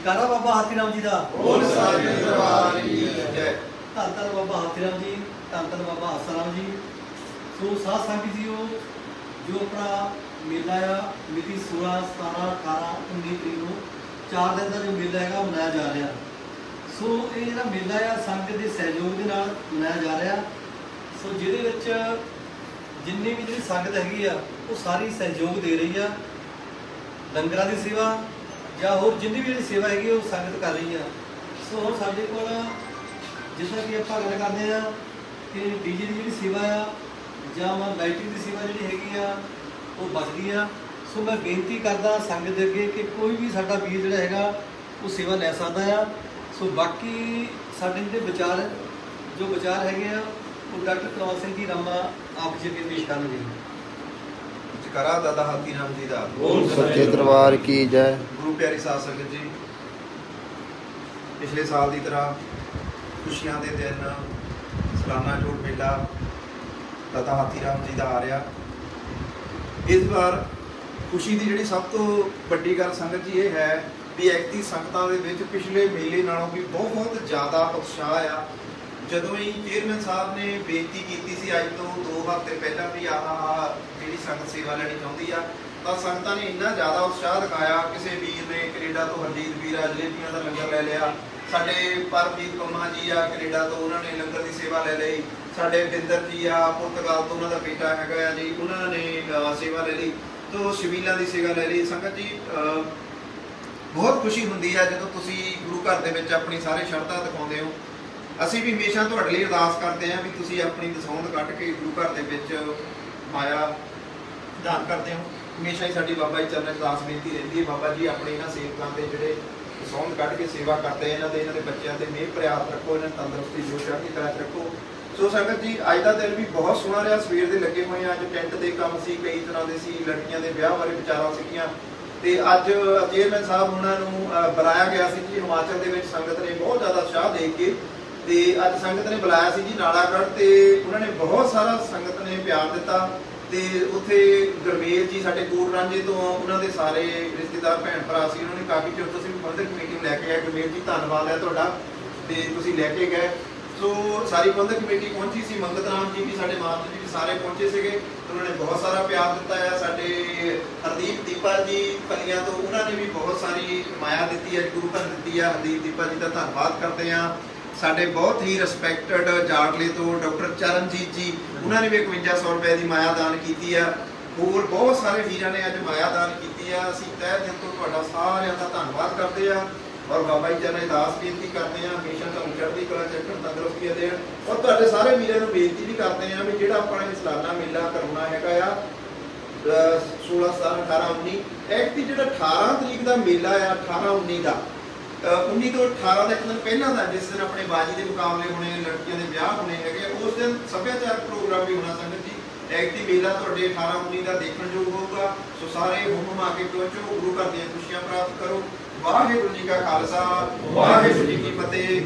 ਜਕਾਰਾ ਬਾਬਾ ਹਾਥੀਰਾਮ ਜੀ ਦਾ। ਬੋਲ ਸਾਜੇ ਦਰਬਾਰ ਕੀ ਜੈ। ਧੰਨ ਧੰਨ ਬਾਬਾ ਹਾਥੀਰਾਮ ਜੀ ਧੰਨ ਧੰਨ ਬਾਬਾ ਆਸਰਾਮ ਜੀ। ਸੋ ਸਾਧ ਸੰਗਤ ਜੀਓ ਜੋ ਆਪਣਾ ਮੇਲਾ ਆ ਮਿਤੀ 16 17 18 19 ਤਰੀਕ ਨੂੰ ਚਾਰ ਦਿਨ ਦਾ ਜੋ ਮੇਲਾ ਹੈਗਾ ਉਹ ਮਨਾਇਆ ਜਾ ਰਿਹਾ। ਸੋ ਇਹ ਜਿਹੜਾ ਮੇਲਾ ਆ ਸੰਗਤ ਦੇ ਸਹਿਯੋਗ ਦੇ ਨਾਲ ਮਨਾਇਆ ਜਾ ਰਿਹਾ। ਸੋ ਜਿਹਦੇ ਵਿੱਚ ਜਿੰਨੀ ਵੀ ਜਿਹੜੀ ਸੰਗਤ ਹੈਗੀ ਆ ਉਹ ਸਾਰੀ ਸਹਿਯੋਗ ਦੇ ਰਹੀ ਆ। ਲੰਗਰਾਂ ਦੀ ਸੇਵਾ ਜਾਂ ਹੋਰ ਜਿੰਨੀ ਵੀ ਜਿਹੜੀ ਸੇਵਾ ਹੈਗੀ ਆ, ਉਹ ਸੰਗਤ ਕਰ ਰਹੀ ਆ। ਸੋ ਹੁਣ ਸਾਡੇ ਕੋਲ ਜਿੱਦਾਂ ਕਿ ਆਪਾਂ ਗੱਲ ਕਰਦੇ ਆ ਕਿ ਡੀਜੇ ਦੀ ਜਿਹੜੀ ਸੇਵਾ ਆ ਜਾਂ ਮੈਂ ਲਾਈਟਿੰਗ ਦੀ ਸੇਵਾ ਜਿਹੜੀ ਹੈਗੀ ਆ ਉਹ ਬਚਦੀ ਆ। ਸੋ ਮੈਂ ਬੇਨਤੀ ਕਰਦਾ ਸੰਗਤ ਦੇ ਅੱਗੇ ਕਿ ਕੋਈ ਵੀ ਸਾਡਾ ਵੀਰ ਜਿਹੜਾ ਹੈਗਾ ਉਹ ਸੇਵਾ ਲੈ ਸਕਦਾ ਆ। ਸੋ ਬਾਕੀ ਸਾਡੇ ਜਿਹੜੇ ਵਿਚਾਰ ਜੋ ਵਿਚਾਰ ਹੈਗੇ ਆ ਉਹ ਡਾਕਟਰ ਕਲੌਰ ਸਿੰਘ ਜੀ ਰਾਮਾ ਆਪ ਜੀ ਅੱਗੇ ਪੇਸ਼ ਕਰਨਗੇ। ਜਕਾਰਾ ਦਾਦਾ ਹਾਥੀ ਨਾਮ ਜੀ ਦਾ ਬੋਲ ਸੱਚੇ ਦਰਬਾਰ ਕੀ ਜੈ। ਗੁਰੂ ਪਿਆਰੀ ਸਾਧ ਸੰਗਤ ਜੀ ਪਿਛਲੇ ਸਾਲ ਦੀ ਤਰ੍ਹਾਂ ਖੁਸ਼ੀਆਂ ਦੇ ਦਿਨ ਸਾਲਾਨਾ ਜੋੜ ਮੇਲਾ ਦਾਦਾ ਹਾਥੀ ਰਾਮ ਜੀ ਦਾ ਆ ਰਿਹਾ। ਇਸ ਵਾਰ ਖੁਸ਼ੀ ਦੀ ਜਿਹੜੀ ਸਭ ਤੋਂ ਵੱਡੀ ਗੱਲ ਸੰਗਤ ਜੀ ਇਹ ਹੈ ਵੀ ਐਕਤੀ ਸੰਗਤਾਂ ਦੇ ਵਿੱਚ ਪਿਛਲੇ ਮੇਲੇ ਨਾਲੋਂ ਵੀ ਬਹੁਤ ਜ਼ਿਆਦਾ ਉਤਸ਼ਾਹ ਆ। ਜਦੋਂ ਹੀ ਚੇਅਰਮੈਨ ਸਾਹਿਬ ਨੇ ਬੇਨਤੀ ਕੀਤੀ ਸੀ, ਅੱਜ ਤੋਂ 2 ਹਫ਼ਤੇ ਪਹਿਲਾਂ ਵੀ ਆਹ ਆਹ ਜਿਹੜੀ ਸੰਗਤ ਸੇਵਾ ਲੈਣੀ ਚਾਹੁੰਦੀ ਆ, ਤਾਂ ਸੰਗਤਾਂ ਨੇ ਇੰਨਾ ਜ਼ਿਆਦਾ ਉਤਸ਼ਾਹ ਦਿਖਾਇਆ, ਕਿਸੇ ਵੀਰ ਨੇ ਕੈਨੇਡਾ ਤੋਂ ਹਰਜੀਤ ਵੀਰ ਆ, ਜਲੇਬੀਆਂ ਦਾ ਲੰਗਰ ਲੈ ਲਿਆ, ਸਾਡੇ ਪਰਮਜੀਤ ਕੋਮਾ ਜੀ ਆ ਕੈਨੇਡਾ ਤੋਂ, ਉਹਨਾਂ ਨੇ ਲੰਗਰ ਦੀ ਸੇਵਾ ਲੈ ਲਈ, ਸਾਡੇ ਬਿੰਦਰ ਜੀ ਆ ਪੁਰਤਗਾਲ ਤੋਂ ਉਹਨਾਂ ਦਾ ਬੇਟਾ ਹੈਗਾ ਆ ਜੀ, ਉਹਨਾਂ ਨੇ ਸੇਵਾ ਲੈ ਲਈ, ਤੋਂ ਸ਼ਬੀਲਾਂ ਦੀ ਸੇਵਾ ਲੈ ਲਈ। ਸੰਗਤ ਜੀ ਬਹੁਤ ਖੁਸ਼ੀ ਹੁੰਦੀ ਆ ਜਦੋਂ ਤੁਸੀਂ ਗੁਰੂ ਘਰ ਦੇ ਵਿੱਚ ਆਪਣੀ ਸਾਰੇ ਸ਼ਰਧਾ ਦਿਖਾਉਂਦੇ ਹੋ। ਅਸੀਂ ਵੀ ਹਮੇਸ਼ਾ ਤੁਹਾਡੇ ਲਈ ਅਰਦਾਸ ਕਰਦੇ ਹਾਂ ਵੀ ਤੁਸੀਂ ਆਪਣੀ ਦਸੌਂਦ ਕੱਢ ਕੇ ਗੁਰੂ ਘਰ ਦੇ ਵਿੱਚ ਮਾਇਆ ਦਾਨ ਕਰਦੇ ਹੋ। ਹਮੇਸ਼ਾ ਹੀ ਸਾਡੀ ਬਾਬਾ ਜੀ ਚਰਨਾਂ 'ਚ ਅਰਦਾਸ ਬੇਨਤੀ ਰਹਿੰਦੀ ਹੈ, ਬਾਬਾ ਜੀ ਆਪਣੇ ਇਹਨਾਂ ਸੇਵਕਾਂ ਦੇ ਜਿਹੜੇ ਦਸੌਂਦ ਕੱਢ ਕੇ ਸੇਵਾ ਕਰਦੇ ਇਹਨਾਂ ਦੇ ਇਹਨਾਂ ਦੇ ਬੱਚਿਆਂ ਤੇ ਮਿਹਰ ਪ੍ਰਿਆਤ ਰੱਖੋ, ਇਹਨਾਂ ਨੂੰ ਤੰਦਰੁਸਤੀ, ਜੋ ਚੜ੍ਹਦੀ ਕਲਾ ਰੱਖੋ। ਸੋ ਸੰਗਤ ਜੀ, ਅੱਜ ਦਾ ਦਿਨ ਵੀ ਬਹੁਤ ਸੋਹਣਾ ਰਿਹਾ, ਸਵੇਰ ਦੇ ਲੱਗੇ ਹੋਏ ਆ ਅੱਜ ਟੈਂਟ ਦੇ ਕੰਮ ਸੀ, ਕਈ ਤਰ੍ਹਾਂ ਦੇ ਸੀ, ਲੜਕੀਆਂ ਦੇ ਵਿਆਹ ਬਾਰੇ ਵਿਚਾਰਾਂ ਸੀਗੀਆਂ। ਤੇ ਅੱਜ ਚੇਅਰਮੈਨ ਸਾਹਿਬ ਉਹਨਾਂ ਨੂੰ ਬੁਲਾਇਆ ਗਿਆ ਸੀ ਜੀ, ਹਿਮਾਚਲ ਦੇ ਵਿੱਚ ਸੰਗਤ ਨੇ ਬਹੁਤ ਜ਼ਿਆਦਾ ਉਤਸ਼ਾਹ ਦੇ ਕੇ ਤੇ ਅੱਜ ਸੰਗਤ ਨੇ ਬੁਲਾਇਆ ਸੀ ਜੀ ਨਾਲਾਗੜ੍ਹ ਤੇ ਉਹਨਾਂ ਨੇ ਬਹੁਤ ਸਾਰਾ ਸੰਗਤ ਨੇ ਪਿਆਰ ਦਿੱਤਾ ਤੇ ਉੱਥੇ ਗੁਰਮੇਲ ਜੀ ਸਾਡੇ ਕੋਟ ਰਾਂਝੇ ਤੋਂ ਉਹਨਾਂ ਦੇ ਸਾਰੇ ਰਿਸ਼ਤੇਦਾਰ, ਭੈਣ ਭਰਾ ਸੀ, ਉਹਨਾਂ ਨੇ ਕਾਫੀ ਚਿਰ ਤੋਂ ਅਸੀਂ ਪ੍ਰਬੰਧਕ ਮੀਟਿੰਗ ਲੈ ਕੇ ਆਏ। ਗੁਰਮੇਲ ਜੀ, ਧੰਨਵਾਦ ਹੈ ਤੁਹਾਡਾ ਤੇ ਤੁਸੀਂ ਲੈ ਕੇ ਗਏ। ਸੋ ਸਾਰੀ ਪ੍ਰਬੰਧਕ ਕਮੇਟੀ ਪਹੁੰਚੀ ਸੀ, ਮੰਗਤ ਰਾਮ ਜੀ ਵੀ ਸਾਡੇ ਮਾਤਾ ਜੀ ਵੀ ਸਾਰੇ ਪਹੁੰਚੇ ਸੀਗੇ। ਉਹਨਾਂ ਨੇ ਬਹੁਤ ਸਾਰਾ ਪਿਆਰ ਦਿੱਤਾ ਹੈ। ਸਾਡੇ ਹਰਦੀਪ ਦੀਪਾ ਜੀ ਪਲੀਆਂ ਤੋਂ ਉਹਨਾਂ ਨੇ ਵੀ ਬਹੁਤ ਸਾਰੀ ਮਾਇਆ ਦਿੱਤੀ ਹੈ, ਗੁਰੂ ਘਰ ਦਿੱਤੀ ਹੈ। ਹਰਦੀਪ ਦੀਪਾ ਜੀ ਦਾ ਧੰਨਵਾਦ ਕਰਦੇ ਹਾਂ। ਸਾਡੇ ਬਹੁਤ ਹੀ ਰਿਸਪੈਕਟਡ ਜਾਟਲੇ ਤੋਂ ਡਾਕਟਰ ਚਰਨਜੀਤ ਜੀ, ਉਹਨਾਂ ਨੇ ਵੀ 5100 ਰੁਪਏ ਦੀ ਮਾਇਆ ਦਾਨ ਕੀਤੀ ਆ। ਹੋਰ ਬਹੁਤ ਸਾਰੇ ਵੀਰਾਂ ਨੇ ਅੱਜ ਮਾਇਆ ਦਾਨ ਕੀਤੀ ਆ। ਅਸੀਂ ਤਹਿ ਦਿਲ ਤੋਂ ਤੁਹਾਡਾ ਸਾਰਿਆਂ ਦਾ ਧੰਨਵਾਦ ਕਰਦੇ ਆ ਔਰ ਬਾਬਾ ਜੀ ਜਨਾਂ ਦਾਸ ਬੇਨਤੀ ਕਰਦੇ ਆ, ਹਮੇਸ਼ਾ ਤੁਹਾਨੂੰ ਚੜ੍ਹਦੀ ਕਲਾ ਚ ਰੱਖਣ ਤੰਦਰੁਸਤੀਆਂ ਦੇਣ ਔਰ ਤੁਹਾਡੇ ਸਾਰੇ ਵੀਰਾਂ ਨੂੰ ਬੇਨਤੀ ਵੀ ਕਰਦੇ ਆ ਵੀ ਜਿਹੜਾ ਆਪਾਂ ਇਹ ਸਾਲਾਨਾ ਮੇਲਾ ਕਰਨਾ ਹੈਗਾ ਆ, ਅਹ 16 17 18 19 ਐਕਟੀ ਜਿਹੜਾ 18 ਤਰੀਕ ਦਾ ਮੇਲਾ ਆ 18 19 ਦਾ 19 ਤੋਂ 18 ਦਾ ਇੱਕ ਦਿਨ ਪਹਿਲਾਂ ਦਾ ਜਿਸ ਦਿਨ ਆਪਣੇ ਬਾਜੀ ਦੇ ਮੁਕਾਬਲੇ ਹੋਣੇ, ਲੜਕੀਆਂ ਦੇ ਵਿਆਹ ਹੋਣੇ ਹੈਗੇ, ਉਸ ਦਿਨ ਸੱਭਿਆਚਾਰਕ ਪ੍ਰੋਗਰਾਮ ਵੀ ਹੋਣਾ ਸੰਗਤ ਜੀ ਐਕਟੀ ਮੇਲਾ ਤੁਹਾਡੇ 18 19 ਦਾ ਦੇਖਣ ਯੋਗ ਹੋਊਗਾ। ਸੋ ਸਾਰੇ ਹੁਮ ਆ ਕੇ ਪਹੁੰਚੋ, ਗੁਰੂ ਘਰ ਦੀਆਂ ਖੁਸ਼ੀਆਂ ਪ੍ਰਾਪਤ ਕਰੋ। ਵਾਹਿਗੁਰੂ ਜੀ ਕਾ ਖਾਲਸਾ, ਵਾਹਿਗੁਰੂ ਜੀ ਕੀ ਫਤਿਹ।